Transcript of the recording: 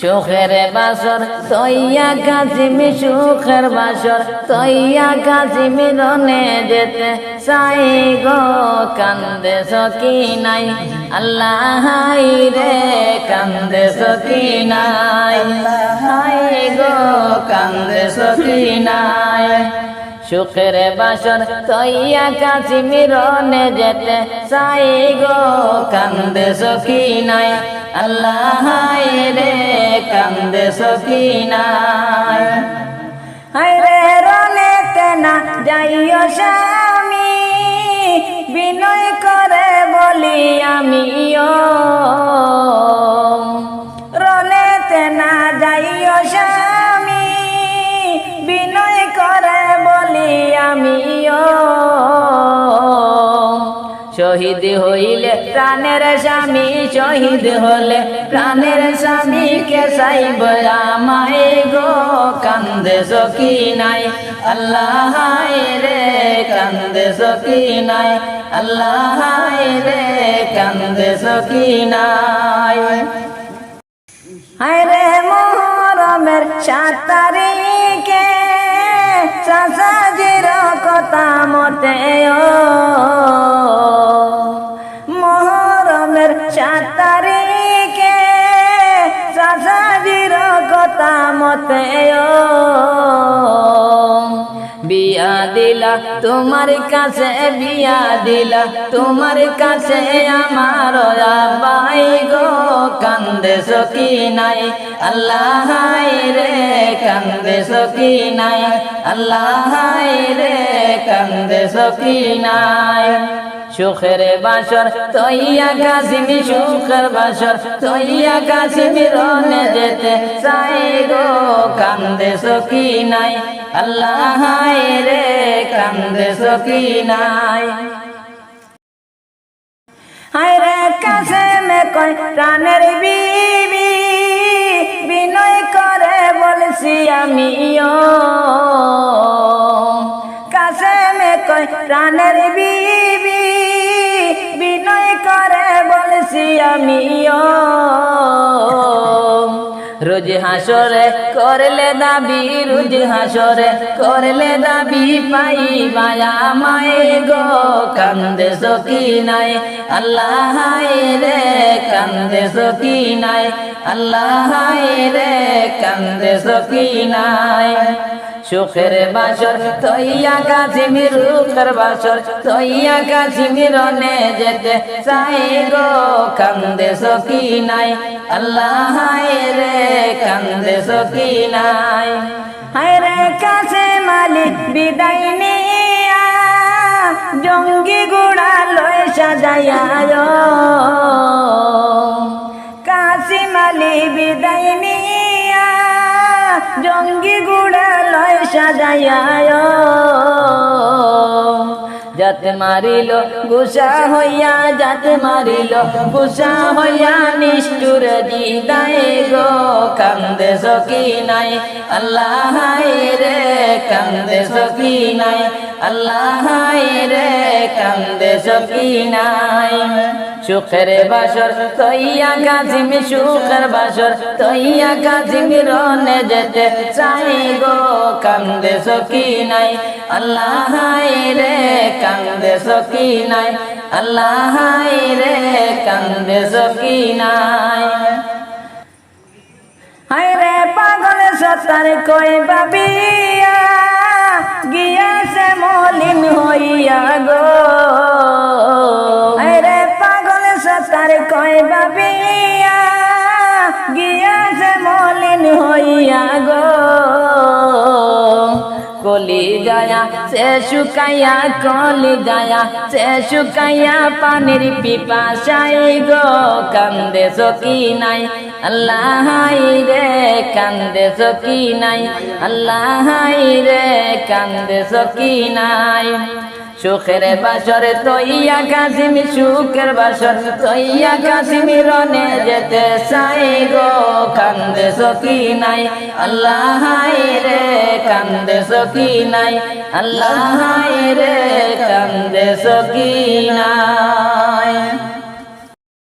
সুখের বাসর, তৈয়া কাজিমি সুখের বাসর, তৈয়া কাজিমি রনে যেতে সাই গো, কান্দে সকি নাই, আল্লাহ রে, কান্দে সকি নাই গো, কান্দে সকি নাই। সুখের বাসর তৈয়া কাছি মিরনে যেতে সাই গো, কান্দে সখী নাই। আল্লাহ রে, কান্দে সখী নাই। হায় রে, রনে তেনা যাইও স্বামী, বিনয় করে বলি আমিও। রনে তেনা যাইও স্বামী শহীদ হইলে, প্রাণের স্বামী শহীদ হলে, প্রাণের স্বামীকে সাইব আমায় গো, কান্দে সকি নাই, আল্লাহ রে কান্দে সকি নাই, আল্লাহ রে কান্দে সকি নাই। হায়রে মোহরমের সাত তারিখে চাষাজির কথা মতে মোহরমের দিলা, তোমার কাছে বিয়া দিলা, তোমার কাছে আমার বাই গো কান্দে সকি নাই? আল্লাহ রে কান্দে সকি নাই? আল্লাহ রে কান্দে সকি নাই? সুখের বাসর, তৈয়া কাশিমি সুখের বাসর, তৈয়া কাশিমি রনে যেতে চাই গো, কান্দে সকি নাই। আল্লাহ রে, কান্দে সকি নাই। হায় রে, কাছে মে কয় প্রাণের বিবি, বিনয় করে বলছি আমিও। কাছে মে কই প্রাণের বিবি আমিও। রোজ হাসরে করলে দাবি, রোজ হাসরে করলে দাবি পাই মায়া মায়ে গো। কান্দে সকি নাই, আল্লাহ রে, কান্দে সকি নাই, আল্লাহ রে, কান্দে সকি নাই। সুখের বাসর, তৈয়া কাজিমি রুখের বাসর, তৈয়া কাজিমি রনে যেতে চাই গো, কান্দে সকি নাই আল্লাহ রে, কান্দে সকি নাই হায় রে কাছে মালিক, বিদায় নিয়া, জঙ্গি গুড়া লয় সাজাইয়া কাশি মালি বিদায় নিয়া লয় সাজাইয়া যাতে মারিল, গুসা হইয়া যাতে মারিল, গুসা হইয়া নিষ্ঠুর দিদায় গো। কান্দে সকি নাই? আল্লাহ রে কান্দে সকি নাই? আল্লাহ রে কান্দে সকি নাই? সুখের বাসর তৈয়া কাজিমি সুখের বাসর তৈয়া কাজিমি রনে যেতে চাই গো, কান্দে সকি নাই। আল্লাহ রে, কান্দে সকি নাই। আল্লাহ রে, কান্দে সকি নাই। হায় রে পাগল সতার কই বাবিয়া গিয়া সে মলিন হইয়া গো। হায় রে পাগল বাবিয়া গিয়া সে মলিন হইয়া গো। কলি যায়া সে শুকাইয়া কলি যায়া সে শুকাইয়া পানির পিপাসাই গো। কান্দে সকি নাই? আল্লাহ রে কান্দে সকি নাই? আল্লাহ রে কান্দে সকি নাই? সুখের বাসর তৈয়া কাশিমি, সুখের বাসর তৈয়া কাশিমি রনে যেতে চাই গো। কান্দে সকি নাই, আল্লাহ রে, কান্দে সকি নাই, আল্লাহ রে, কান্দে সকি নাই।